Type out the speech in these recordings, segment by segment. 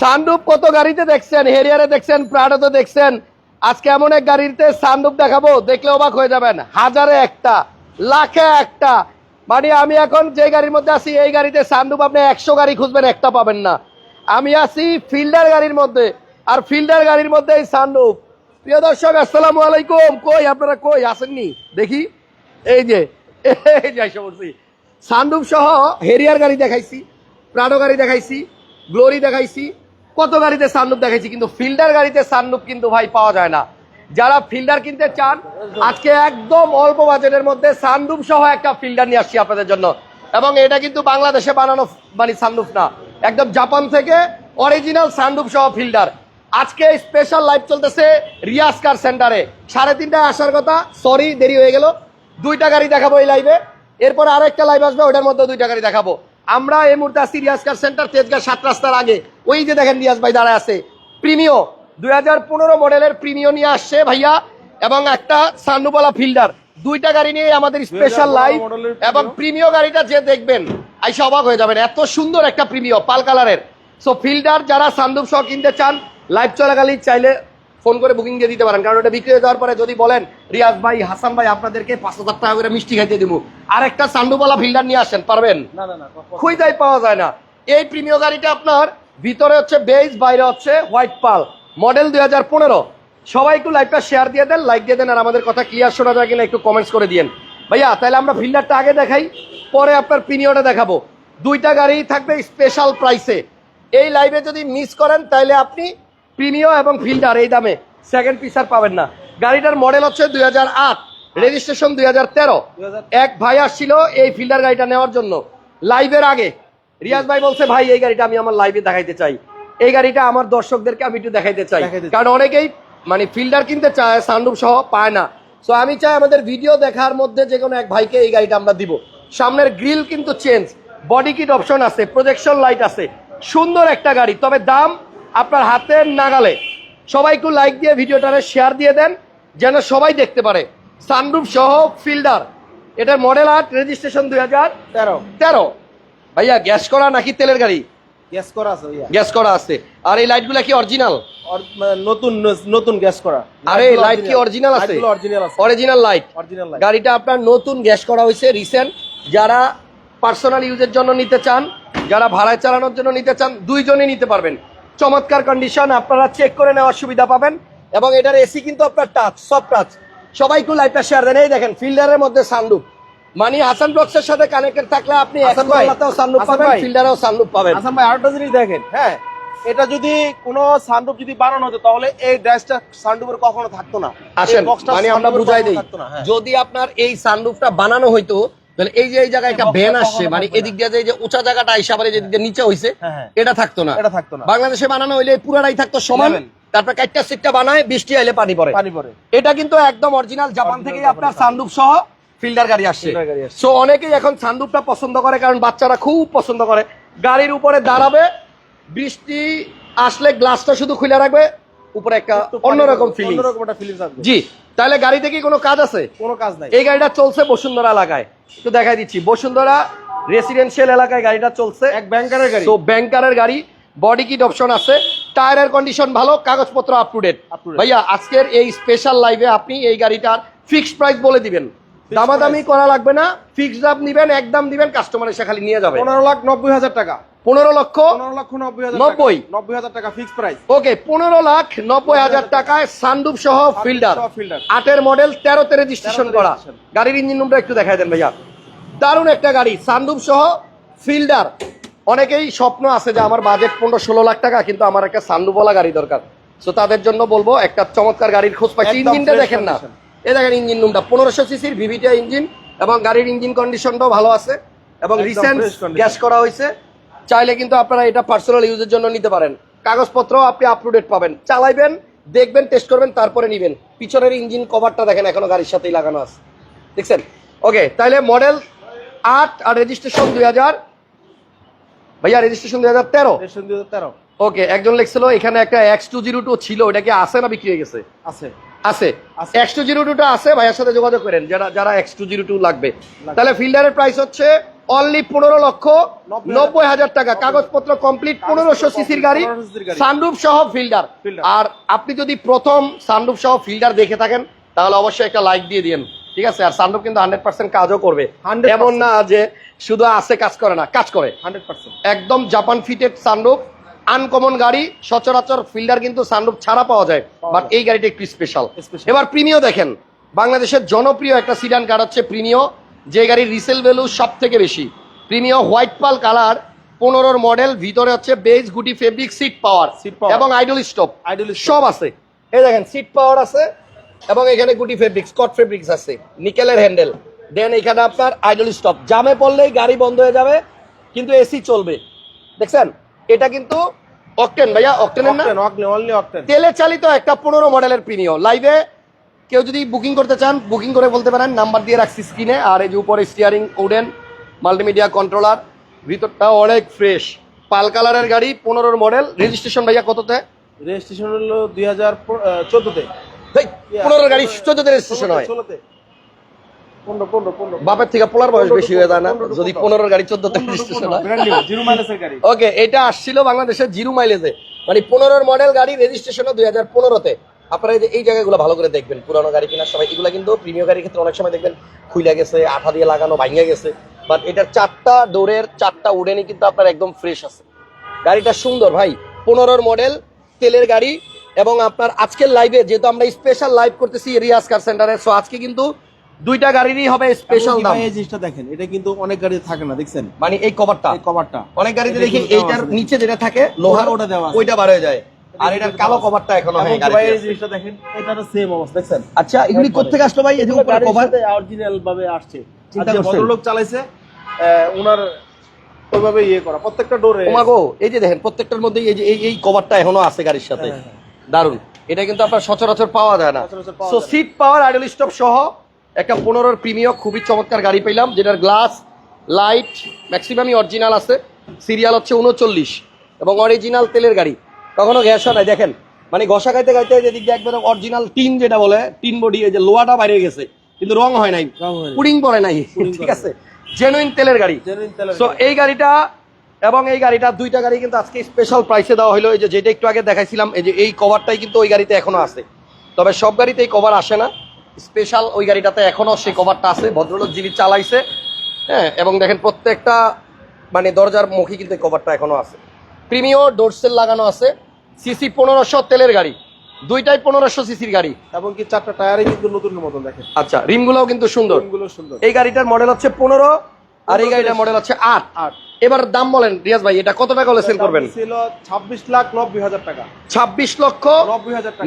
সানরূপ কত গাড়িতে দেখছেন? হেরিয়ারে দেখছেন, প্রাডোতে দেখছেন? আজকে এমন এক গাড়িতে সানরূপ দেখাবো, দেখলে অবাক হয়ে যাবেন। হাজারে একটা, লাখে একটা। মানে আমি এখন যে গাড়ির মধ্যে আছি, এই গাড়িতে সানরূপ আপনি একশো গাড়ি খুঁজবেন, একটা পাবেন না। আমি আছি ফিল্ডার গাড়ির মধ্যে, আর ফিল্ডার গাড়ির মধ্যে এই সানরূপ প্রিয় দর্শক, আসসালামু আলাইকুম। কই আপনারা কই আসেননি দেখি। এই যে এই যে এসে সানরূপ সহ হেরিয়ার গাড়ি দেখাইছি প্রাডো গাড়ি দেখাইছি, গ্লোরি দেখাইছি, কত গাড়িতে সানরূপ দেখাইছি, কিন্তু ফিল্ডার গাড়িতে সানরূপ কিন্তু ভাই পাওয়া যায় না। যারা ফিল্ডার কিনতে চান, আজকে একদম অল্প বাজেটের মধ্যে সানরূপ সহ একটা ফিল্ডার নিয়ে আসছি আপনাদের জন্য। এবং এটা কিন্তু বাংলাদেশে বানানো মানে সানরূপ না, একদম জাপান থেকে অরিজিনাল সানরূপ সহ ফিল্ডার। আজকে স্পেশাল লাইভ চলতেছে রিয়াজ কার সেন্টারে সাড়ে তিনটায় আসার কথা সরি দেরি হয়ে গেল। দুইটা গাড়ি দেখাবো এই লাইভে এরপর আরেকটা লাইভ আসবে ওটার মধ্যে দুইটা গাড়ি দেখাবো। আমরা এই মুহূর্তে আসছি রিয়াজ কার সেন্টার তেজগাঁ সাত রাস্তার আগে। ওই যে দেখেন রিয়াজ ভাই দাঁড়ায় আছে। প্রিমিও দুই হাজার পনেরো মডেলের প্রিমিও নিয়ে আসছে ভাইয়া এবং একটা সান্নুবালা ফিল্ডার। দুইটা গাড়ি নিয়ে আমাদের স্পেশাল 2015 লাইভ এবং প্রিমিও গাড়িটা যে দেখবেন আইসা অবাক হয়ে যাবেন। এত সুন্দর একটা প্রিমিও পাল কালারের সো ফিল্ডার যারা সান্দুপ সহ কিনতে চান লাইভ চলাকালীন চাইলে ফোন করে বুকিং দিয়ে দিতে পারেন। কারণ ওটা বিক্রি হয়ে যাওয়ার পরে যদি বলেন রিয়াজ ভাই হাসান ভাই আপনাদেরকে পাঁচ হাজার টাকা করে মিষ্টি খাইতে দিব। আর একটা সান্ডুবালা ফিল্ডার নিয়ে আসেন পারবেন? না না না খুঁজাই পাওয়া যায় না। এই প্রিমিয় গাড়িটা আপনার ভিতরে হচ্ছে বেজ বাইরে হচ্ছে হোয়াইট পাল মডেল দুই হাজার পনেরো। সবাই একটু লাইভটা শেয়ার দিয়ে দেন লাইক দিয়ে দেন আর আমাদের কথা ক্লিয়ার শোনা যায় কিনা একটু কমেন্টস করে দিয়েন। ভাইয়া তাহলে আমরা ফিল্ডারটা আগে দেখাই পরে আপনার প্রিমিয়টা দেখাবো। দুইটা গাড়ি থাকবে স্পেশাল প্রাইসে এই লাইভে যদি মিস করেন তাহলে আপনি প্রিমিয় এবং ফিল্ডার এই দামে সেকেন্ড পিস আর পাবেন না। গাড়িটার মডেল হচ্ছে দুই হাজার আট রেজিস্ট্রেশন দুই এক ভাই আসছিল এই ফিল্ডার গাড়িটা নেওয়ার জন্য। লাইভের আগে। রিয়াজ ভাই বলছে ভাই এই গাড়িটা আমি আমার লাইভে দেখাইতে চাই। এই গাড়িটা আমার দর্শকদেরকে আমি একটু দেখাইতে চাই। কারণ অনেকেই মানে ফিল্ডার কিনতে চায় সানরুফ সহ পায় না। সো আমি চাই আমাদের ভিডিও দেখার মধ্যে যে কোনো এক ভাইকে এই গাড়িটা আমরা দিব। সামনের গ্রিল কিন্তু চেঞ্জ বডি কিট অপশন আছে প্রজেকশন লাইট আছে। সুন্দর একটা গাড়ি। তবে দাম আপনার হাতের নাগালে। সবাইকে লাইক দিয়ে ভিডিওটারে শেয়ার দিয়ে দেন যেন সবাই দেখতে পারে। সানরুফ সহ ফিল্ডার এটার মডেল আর্ট রেজিস্ট্রেশন দুই হাজার তেরো। তেরো? ভাইয়া গ্যাস করা নাকি তেলের গাড়ি? গ্যাস করা আছে ভাইয়া। গ্যাস করা আছে। আর এই লাইটগুলা কি অরিজিনাল মানে নতুন নতুন গ্যাস করা। আরে লাইট কি অরিজিনাল আছে? অরিজিনাল আছে। অরিজিনাল লাইট অরিজিনাল লাইট গাড়িটা আপনার নতুন গ্যাস করা হয়েছে রিসেন্ট যারা পার্সোনাল ইউজের জন্য নিতে চান যারা ভাড়ায় চালানোর জন্য নিতে চান দুইজনই নিতে পারবেন। চমৎকার কন্ডিশন আপনারা চেক করে নেওয়ার সুবিধা পাবেন। এবং এটার এসি কিন্তু আপনার টাচ সব টাচ সবাই একটু লাইটটা শেয়ার দেন। এই দেখেন ফিল্ডারের মধ্যে সানরুফ মানে হাসান ব্লকসের সাথে কানেক্টেড থাকলে আপনি হাসান ভাই, সানরুফ হাসান পাবেন ফিল্ডারেও সানরুফ পাবেন। আসাম ভাই আরেকটা জিনিস দেখেন। হ্যাঁ। এটা যদি কোনো সানরুফ যদি বানানো হতো তাহলে এই ড্রেসটা সানরুফের কখনো থাকতো না। আসেন মানে আমরা বুঝাই দিই। হ্যাঁ। যদি আপনার এই সানরুফটা বানানো হইতো তাহলে এই যে এই জায়গায় একটা কখনো আসছে মানে এদিক দিয়ে যে উঁচা জায়গাটা আইসা আবার যে দিয়ে নিচে হইছে হ্যাঁ, হ্যাঁ। এটা থাকতো না। এটা থাকতো না। বাংলাদেশে বানানো হইলে পুরাটাই থাকতো সমান। তারপর কাইটটা সিটটা বানায় বৃষ্টি আইলে পানি পড়ে। পানি পরে এটা কিন্তু একদম অরিজিনাল জাপান জাপানের আপনার। সানরুফ সহ ফিল্ডার গাড়ি আসছে। সো অনেকেই এখন সানরুফটা পছন্দ করে কারণ বাচ্চারা খুব পছন্দ করে। গাড়ির উপরে দাঁড়াবে বৃষ্টি আসলে গ্লাসটা শুধু খুলে রাখবে উপরে একটা অন্যরকম পরে, ফিলিং অন্যরকম একটা আসবে। জি তাহলে গাড়িতে কি কোনো কাজ আছে? কোনো কাজ নাই। এই গাড়িটা চলছে বসুন্ধরা এলাকায়। একটু দেখাই দিচ্ছি। বসুন্ধরা রেসিডেন্সিয়াল এলাকায় গাড়িটা চলছে। এক ব্যাংকারের গাড়ি। তো ব্যাংকারের গাড়ি বডি কিট অপশন আছে। টায়ারের কন্ডিশন ভালো কাগজপত্র আপ টু ডেট। ভাইয়া আজকের এই স্পেশাল লাইভে আপনি এই গাড়িটার ফিক্সড প্রাইস বলে দিবেন। দামাদামি করা লাগবে না। ফিক্সড আপ নিবেন একদম দিবেন কাস্টমার এসে খালি নিয়ে যাবে। পনেরো লাখ নব্বই হাজার টাকা। পনেরো লক্ষ লক্ষ নব্বই নব্বই। হাজার টাকা ফিক্স প্রাইস ওকে পনেরো লাখ নব্বই হাজার টাকায় সহ ফিল্ডার আটের মডেল তেরোতে রেজিস্ট্রেশন করা। গাড়ির ইঞ্জিন একটু দেখাই দেন ভাইয়া। দারুণ একটা গাড়ি সানরুফ সহ ফিল্ডার অনেকেই স্বপ্ন আছে যে আমার বাজেট পনেরো ষোলো লাখ টাকা কিন্তু আমার একটা সানরুফওয়ালা গাড়ি দরকার। তো তাদের জন্য বলব একটা চমৎকার গাড়ির খোঁজ পাচ্ছি। ইঞ্জিনটা দেখেন না। এ দেখেন ইঞ্জিন রুমটা পনেরোশো সিসির ভিভিটিয়া ইঞ্জিন এবং গাড়ির ইঞ্জিন কন্ডিশনটাও ভালো আছে। এবং রিসেন্ট গ্যাস করা হয়েছে। চাইলে কিন্তু আপনারা এটা পার্সোনাল ইউজের জন্য নিতে পারেন। কাগজপত্র আপনি আপ টু ডেট পাবেন। চালাইবেন দেখবেন টেস্ট করবেন তারপরে নিবেন। পিছনের ইঞ্জিন কভারটা দেখেন এখনও গাড়ির সাথেই লাগানো আছে। দেখছেন? ওকে তাহলে মডেল আট আর রেজিস্ট্রেশন দুই হাজার। ভাইয়া রেজিস্ট্রেশন দুই হাজার তেরো? তেরো। ওকে একজন লিখছিল এখানে একটা এক্স টু জিরো টু ছিল ওটা কি আছে না বিক্রি হয়ে গেছে? আছে। আছে। আছে। এক্স টু জিরো টুটা আছে ভাইয়ার সাথে যোগাযোগ করেন যারা যারা এক্স টু জিরো টু লাগবে। তাহলে ফিল্ডারের প্রাইস হচ্ছে অনলি পনেরো লক্ষ নব্বই হাজার টাকা। কাগজপত্র কমপ্লিট পনেরোশো সিসির গাড়ি 1500 cc র গাড়ি। সানরুফ সহ ফিল্ডার আর আপনি যদি প্রথম সানরুফ সহ ফিল্ডার দেখে থাকেন তাহলে অবশ্যই একটা লাইক দিয়ে দিন ঠিক আছে? আর সানরুফ কিন্তু হান্ড্রেড পার্সেন্ট কাজও করবে। এমন না যে শুধু আছে কাজ করে না কাজ করে। হান্ড্রেড পার্সেন্ট একদম জাপান ফিটেড সানরুফ আনকমন গাড়ি সচরাচর ফিল্ডার কিন্তু সানরুফ ছাড়া পাওয়া যায়। বাট এই গাড়িটা একটু স্পেশাল এবার প্রিমিও দেখেন। বাংলাদেশের জনপ্রিয় একটা সিডান কার হচ্ছে প্রিমিও যে গাড়ির রিসেল ভ্যালু সব থেকে বেশি। প্রিমিও হোয়াইট পাল কালার পনেরোর মডেল ভিতরে হচ্ছে বেজ গুটি ফেব্রিক সিট পাওয়ার। এবং আইডল স্টপ stop। সব আছে। এই দেখেন সিট পাওয়ার আছে এবং এখানে গুটি ফেব্রিক স্কট ফেব্রিক্স আছে নিকেলের হ্যান্ডেল দেন এখানে আপনার আইডল স্টপ জামে পড়লেই গাড়ি বন্ধ হয়ে যাবে কিন্তু এসি চলবে। দেখছেন? এটা কিন্তু অকটেন ভাইয়া অকটেনের না? অকটেন অকটেন তেলে চালিত একটা পনেরো মডেলের প্রিমিও লাইভে কেউ যদি বুকিং করতে চান বুকিং করে বলতে পারেন নাম্বার দিয়ে রাখছি স্ক্রিনে আর এই যে উপরে স্টিয়ারিং উডেন মাল্টিমিডিয়া কন্ট্রোলার ভিতরটা অনেক ফ্রেশ পাল কালারের গাড়ি পনেরোর মডেল রেজিস্ট্রেশন ভাইয়া কততে? রেজিস্ট্রেশন হলো দুই হাজার চোদ্দতে। পনেরোর গাড়ি চোদ্দতে রেজিস্ট্রেশন হয়। পনেরো পনেরো পনেরো। বাপের থেকে পোলার বয়স বেশি হয়ে যায় না যদি পনেরোর গাড়ি চোদ্দতে রেজিস্ট্রেশন হয়। জিরো মাইলেজের গাড়ি। ওকে এটা আসছিল বাংলাদেশের জিরো মাইলেজে মানে পনেরোর মডেল গাড়ি রেজিস্ট্রেশনও দুই হাজার পনেরোতে। আপনারা এই যে এই জায়গাগুলো ভালো করে দেখবেন পুরানো গাড়ি কেনার সময় এগুলো কিন্তু প্রিমিয়াম গাড়ির ক্ষেত্রে অনেক সময় দেখবেন খুইলা গেছে আঠা দিয়ে লাগানো ভাঙে গেছে। বাট এটার চারটা ডোরের চারটা উডেনই কিন্তু আপনার একদম ফ্রেশ আছে। গাড়িটা সুন্দর ভাই পনেরোর মডেল তেলের গাড়ি এবং আপনার আজকের লাইভে যেহেতু আমরা স্পেশাল লাইভ করতেছি রিয়াজ কার সেন্টারে সো আজকে কিন্তু দুইটা গাড়িরই হবে স্পেশাল দাম। এই জিনিসটা দেখেন এটা কিন্তু অনেক গাড়ি থাকে না দেখছেন? মানে এই কভারটা এই কভারটা অনেক গাড়িতে দেখি এইটার নিচে যেটা থাকে লোহার ওটা দেওয়া। ওইটা বার হয়ে যায়। আর এটার কালো কভারটা এখনও হ্যাঁ ভাই এই জিনিসটা দেখেন এটারও সেম অবস্থা দেখছেন? আচ্ছা এগুলি কোথেকে আসলো ভাই? এই যে উপরে কভার অরিজিনাল ভাবে আসছে। চিন্তা করছেন? ভদ্রলোক চালাইছে উনার ওইভাবে ইয়ে করা প্রত্যেকটা ডোরে ওমাগো এই যে দেখেন প্রত্যেকটার মধ্যে এই যে এই কভারটা এখনও আছে গাড়ির সাথে। হ্যাঁ, হ্যাঁ। দারুণ এটা কিন্তু আপনার সচরাচর পাওয়া যায় না। So seat power idle stop সহ একটা পনেরোর প্রিমিয়াম খুবই চমৎকার গাড়ি পেলাম যেটার গ্লাস লাইট ম্যাক্সিমামই অরিজিনাল আছে। সিরিয়াল হচ্ছে উনচল্লিশ এবং অরিজিনাল তেলের গাড়ি। কখনো গ্যাস হয় দেখেন। মানে ঘষা খাইতে খাইতে যেদিক দিয়ে একবার অরিজিনাল টিন যেটা বলে টিন বডি এই যে লোহাটা বাইরে গেছে কিন্তু রং হয় নাই। পুডিং পরে নাই ঠিক আছে? জেনুইন তেলের গাড়ি। সো এই গাড়িটা এবং এই গাড়িটা দুইটা গাড়ি কিন্তু আজকে স্পেশাল প্রাইসে দেওয়া হলো এই যে যেটা একটু আগে দেখাইছিলাম এই যে এই কভারটাই কিন্তু ওই গাড়িতে এখনও আছে। তবে সব গাড়িতে এই কভার আসে না। স্পেশাল ওই গাড়িটাতে এখনও সেই কভারটা আছে। ভদ্রলোক যিনি চালাইছে হ্যাঁ এবং দেখেন প্রত্যেকটা মানে দরজার মুখে কিন্তু এই কভারটা এখনও আছে। প্রিমিও ডোরসেল লাগানো আছে সিসি পনেরোশো তেলের গাড়ি দুইটাই পনেরোশো সিসির গাড়ি। এবং কি চারটা টায়ারে কিন্তু নতুন মতন দেখেন। আচ্ছা রিমগুলোও কিন্তু সুন্দর। রিমগুলো সুন্দর। এই গাড়িটার মডেল হচ্ছে পনেরো আর এই গাড়িটার মডেল হচ্ছে আট। আট। এবার দাম বলেন রিয়াজ ভাই এটা কত টাকা হলে সেল করবেন? ছিল ছাব্বিশ লাখ নব্বই হাজার টাকা। ছাব্বিশ লক্ষ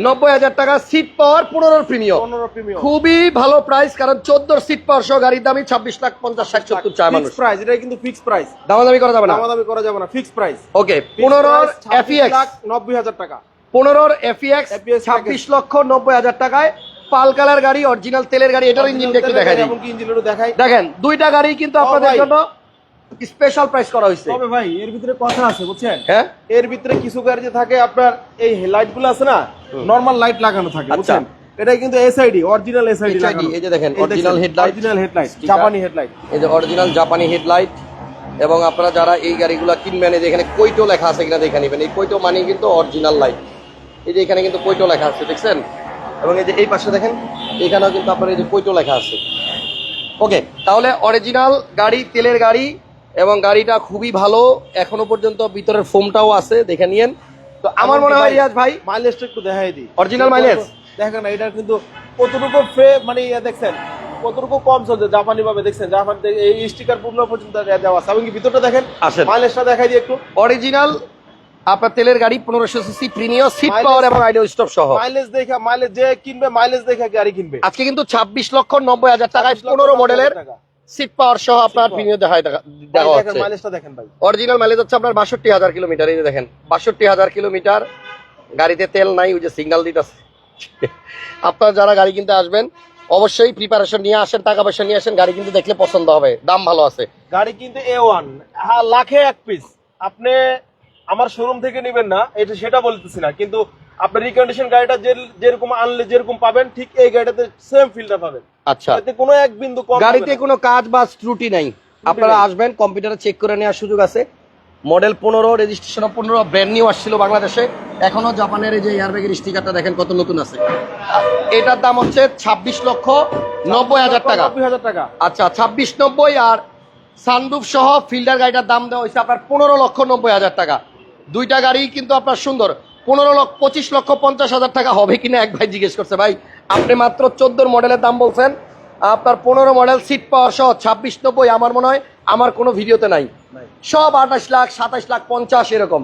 নব্বই হাজার টাকা। সিট পাওয়ার পনেরোর প্রিমিয়াম পনেরো প্রিমিয়াম খুবই ভালো প্রাইস কারণ চোদ্দোর সিট পাওয়ার সহ গাড়ির দামই ছাব্বিশ লাখ পঞ্চাশ ষাট সত্তর চায় মানুষ। প্রাইস এটা কিন্তু ফিক্স প্রাইস দামাদামি করা যাবে না? দামাদামি করা যাবে না ফিক্স প্রাইস ওকে পনেরোর এফিএক্স লাখ নব্বই হাজার টাকা। পনেরোর এফিএক্স FEX ছাব্বিশ লক্ষ নব্বই হাজার টাকায় পাল কালার গাড়ি অরিজিনাল তেলের গাড়ি এটার ইঞ্জিনটা একটু দেখাই ইঞ্জিন একটু দেখাই। দেখেন দুইটা গাড়ি কিন্তু আপনাদের জন্য স্পেশাল প্রাইস করা হয়েছে তবে ভাই এর ভিতরে কথা আছে বুঝছেন? হ্যাঁ? এর ভিতরে কিছু গাড়িতে থাকে আপনার এই লাইটগুলো আছে না নরমাল লাইট লাগানো থাকে আচ্ছা। বুঝছেন? এটা কিন্তু এসআইডি অরিজিনাল এসআইডি HID, এই যে দেখেন, অরিজিনাল headlight, অরিজিনাল হেডলাইট জাপানি হেডলাইট এই যে অরিজিনাল জাপানি হেডলাইট এবং আপনারা যারা এই গাড়িগুলো কিনবেন এই যে এখানে কৈটো লেখা আছে কিনা দেখে নেবেন। এই কৈটো মানে কিন্তু অরিজিনাল লাইট এই যে এখানে কিন্তু কৈটো লেখা আছে দেখছেন? এবং এই যে এই পাশে দেখেন এখানেও কিন্তু আপনার এই যে কৈটো লেখা আছে। ওকে তাহলে অরিজিনাল গাড়ি তেলের গাড়ি এবং গাড়িটা খুবই ভালো। এখনও পর্যন্ত ভিতরের ফোমটাও আছে দেখে নিয়েন। তো আমার মনে হয় রিয়াজ ভাই মাইলেজটা একটু দেখাই দিই। Original mileage? দেখেন না এটা কিন্তু কতটুকু ফ্রে মানে ইয়ে দেখছেন কতটুকু কম চলছে জাপানি ভাবে দেখছেন? জাপান থেকে এই স্টিকার পূর্ণ পর্যন্ত দেওয়া আছে। এবং কি ভিতরটা দেখেন? আসেন। মাইলেজটা দেখাই দিই একটু। অরিজিনাল আপনার তেলের গাড়ি পনেরোশো সিসি প্রিমিয়াম সিট পাওয়ার এবং আইডিয়াল স্টপ সহ। মাইলেজ দেখা মাইলেজ যে কিনবে মাইলেজ দেখে গাড়ি কিনবে। আজকে কিন্তু ছাব্বিশ লক্ষ নব্বই হাজার টাকায় 26 পনেরো মডেলের। সিট পাওয়ার সহ আপনার। দেখা দেখা হচ্ছে। মাইলেজটা দেখেন ভাই। অরিজিনাল মাইলেজ হচ্ছে আপনার বাষট্টি হাজার কিলোমিটার এই যে দেখেন বাষট্টি হাজার কিলোমিটার। গাড়িতে তেল নাই ওই যে সিগন্যাল দিতেছে। আপনারা যারা গাড়ি কিনতে আসবেন অবশ্যই প্রিপারেশন নিয়ে আসেন টাকা পয়সা নিয়ে আসেন গাড়ি কিন্তু দেখলে পছন্দ হবে দাম ভালো আছে। গাড়ি কিন্তু এ ওয়ান লাখে এক পিস আপনি আমার শোরুম থেকে নেবেন না এটা সেটা বলতেছি না কিন্তু আপনার রিকন্ডিশন গাড়িটা যেরকম আনলে যেরকম পাবেন ঠিক এই গাড়িটাতে সেম ফিলটা পাবেন। আচ্ছা। এতে কোনো এক বিন্দু কম গাড়িতে কোনো কাজ বা ত্রুটি নাই। আপনারা আসবেন কম্পিউটারে চেক করে নেওয়ার সুযোগ আছে। মডেল পনেরো রেজিস্ট্রেশন পনেরো ব্র্যান্ড নিউ আসছিল বাংলাদেশে। এখনও জাপানের এই যে এয়ারব্যাগের স্টিকারটা দেখেন কত নতুন আছে। এটার দাম হচ্ছে ছাব্বিশ লক্ষ নব্বই হাজার টাকা। হাজার টাকা। আচ্ছা ছাব্বিশ নব্বই আর সানরুফ সহ ফিল্ডার গাড়িটার দাম দেওয়া হয়েছে আপনার পনেরো লক্ষ নব্বই হাজার টাকা। দুইটা গাড়ি কিন্তু আপনার সুন্দর। পনেরো লক্ষ পঁচিশ লক্ষ পঞ্চাশ হাজার টাকা হবে কিনা এক ভাই জিজ্ঞেস করছে। ভাই আপনি মাত্র চোদ্দোর মডেলের দাম বলছেন। আপনার পনেরো মডেল সিট পাওয়ার সহ ছাব্বিশ নব্বই আমার মনে হয় আমার কোনো ভিডিওতে নাই। সব আঠাশ লাখ সাতাশ লাখ পঞ্চাশ এরকম।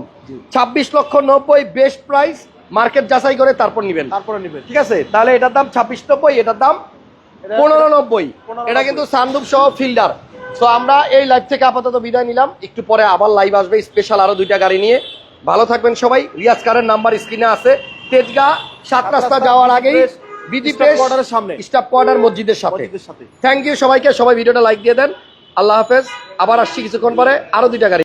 ছাব্বিশ লক্ষ নব্বই বেস্ট প্রাইস মার্কেট যাচাই করে তারপর নেবেন। তারপরে নিবেন। ঠিক আছে? তাহলে এটার দাম ছাব্বিশ নব্বই এটার দাম পনেরো নব্বই। এটা কিন্তু সানরুফ সহ ফিল্ডার সো আমরা এই লাইভ থেকে আপাতত বিদায় নিলাম। একটু পরে আবার লাইভ আসবে স্পেশাল আরও দুইটা গাড়ি নিয়ে। ভালো থাকবেন সবাই। রিয়াজ কারের নাম্বার স্ক্রিনে আছে। তেজগা সাত রাস্তা যাওয়ার আগেই বিডি প্রেস সামনে। স্টাফ কোয়ার্টার মসজিদের সাথে। মসজিদের সাথে। থ্যাংক ইউ সবাইকে। সবাই ভিডিওটা লাইক দিয়ে দেন। আল্লাহ হাফেজ। আবার আসছি কিছুক্ষণ পরে। আরও দুইটা গাড়ি।